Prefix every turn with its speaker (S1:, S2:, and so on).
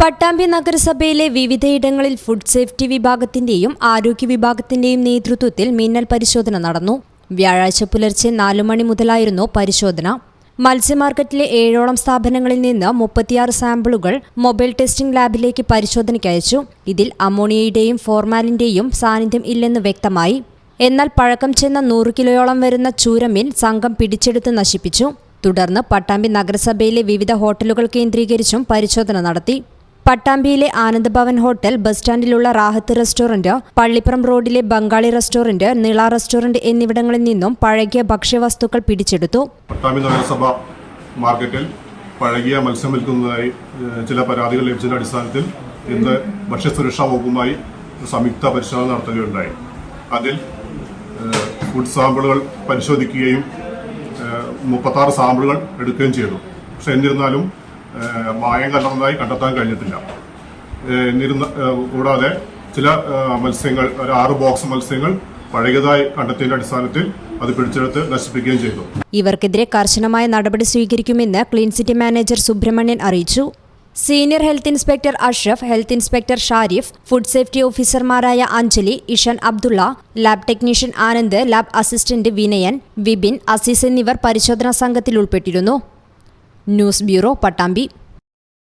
S1: പട്ടാമ്പി നഗരസഭയിലെ വിവിധയിടങ്ങളിൽ food safety വിഭാഗത്തിന്റെയും ആരോഗ്യ വിഭാഗത്തിന്റെയും നേതൃത്വത്തിൽ മിന്നൽ പരിശോധന നടന്നു. വ്യാഴാഴ്ച പുലർച്ചെ നാലു മണി മുതലായിരുന്നു പരിശോധന. മത്സ്യമാർക്കറ്റിലെ ഏഴോളം സ്ഥാപനങ്ങളിൽ നിന്ന് മുപ്പത്തിയാറ് സാമ്പിളുകൾ മൊബൈൽ ടെസ്റ്റിംഗ് ലാബിലേക്ക് പരിശോധനയ്ക്ക് അയച്ചു. ഇതിൽ അമോണിയയുടെയും ഫോർമാലിന്റെയും സാന്നിധ്യം ഇല്ലെന്ന് വ്യക്തമായി. എന്നാൽ പഴക്കം ചെന്ന നൂറ് കിലോയോളം വരുന്ന ചൂരമീൻ സംഘം പിടിച്ചെടുത്ത് നശിപ്പിച്ചു. തുടർന്ന് പട്ടാമ്പി നഗരസഭയിലെ വിവിധ ഹോട്ടലുകൾ കേന്ദ്രീകരിച്ചും പരിശോധന നടത്തി. പട്ടാമ്പിയിലെ ആനന്ദഭവൻ ഹോട്ടൽ ബസ് സ്റ്റാൻഡിലുള്ള റാഹത്ത് റെസ്റ്റോറന്റ് പള്ളിപ്പുറം റോഡിലെ ബംഗാളി റെസ്റ്റോറന്റ് നിള റെസ്റ്റോറന്റ് എന്നിവിടങ്ങളിൽ നിന്നും പഴകിയ ഭക്ഷ്യവസ്തുക്കൾ പിടിച്ചെടുത്തു.
S2: പട്ടാമ്പി നഗരസഭ മാർക്കറ്റിൽ പഴകിയ മത്സ്യം വിൽക്കുന്നതായി ചില പരാതികൾ ലഭിച്ചതിന്റെ അടിസ്ഥാനത്തിൽ ഇന്ന് ഭക്ഷ്യസുരക്ഷാ വകുപ്പുമായി സംയുക്ത പരിശോധന നടത്തുകയുണ്ടായി. അതിൽ ഫുഡ് സാമ്പിളുകൾ പരിശോധിക്കുകയും മുപ്പത്താറ് സാമ്പിളുകൾ എടുക്കുകയും ചെയ്തു. പക്ഷെ എന്നിരുന്നാലും മായം കലർന്നതായി കണ്ടെത്താൻ കഴിഞ്ഞിട്ടില്ല. എന്നിരുന്ന കൂടാതെ ചില മത്സ്യങ്ങൾ ഒരു ആറ് ബോക്സ് മത്സ്യങ്ങൾ പഴകിയതായി കണ്ടെത്തിയതിന്റെ അടിസ്ഥാനത്തിൽ അത് പിടിച്ചെടുത്ത് നശിപ്പിക്കുകയും ചെയ്തു.
S1: ഇവർക്കെതിരെ കർശനമായ നടപടി സ്വീകരിക്കുമെന്ന് ക്ലീൻ സിറ്റി മാനേജർ സുബ്രഹ്മണ്യൻ അറിയിച്ചു. Senior health inspector Ashraf health inspector Sharif food safety ഓഫീസർമാരായ Anjali Ishan Abdullah lab technician Anand lab assistant Vinayan Vipin Aziz എന്നിവർ പരിശോധനാ സംഘത്തിൽ ഉൾപ്പെട്ടിരുന്നു. News bureau Pattambi.